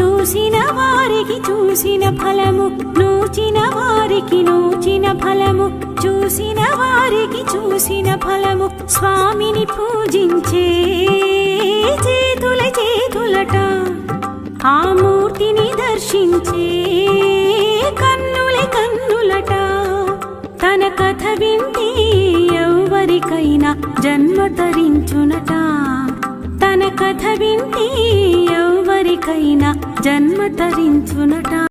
చూసిన వారికి చూసిన ఫలము నూచిన వారికి నూచిన ఫలము చూసిన వారికి చూసిన ఫలము స్వామిని పూజించే చేతుల చేతులట ఆ మూర్తిని దర్శించే కన్నుల కన్నులట. తన కథ వింటే ఎవరికైనా జన్మ తరించునట. తన కథ వింటే ఎవరికైనా జన్మ తరించునట.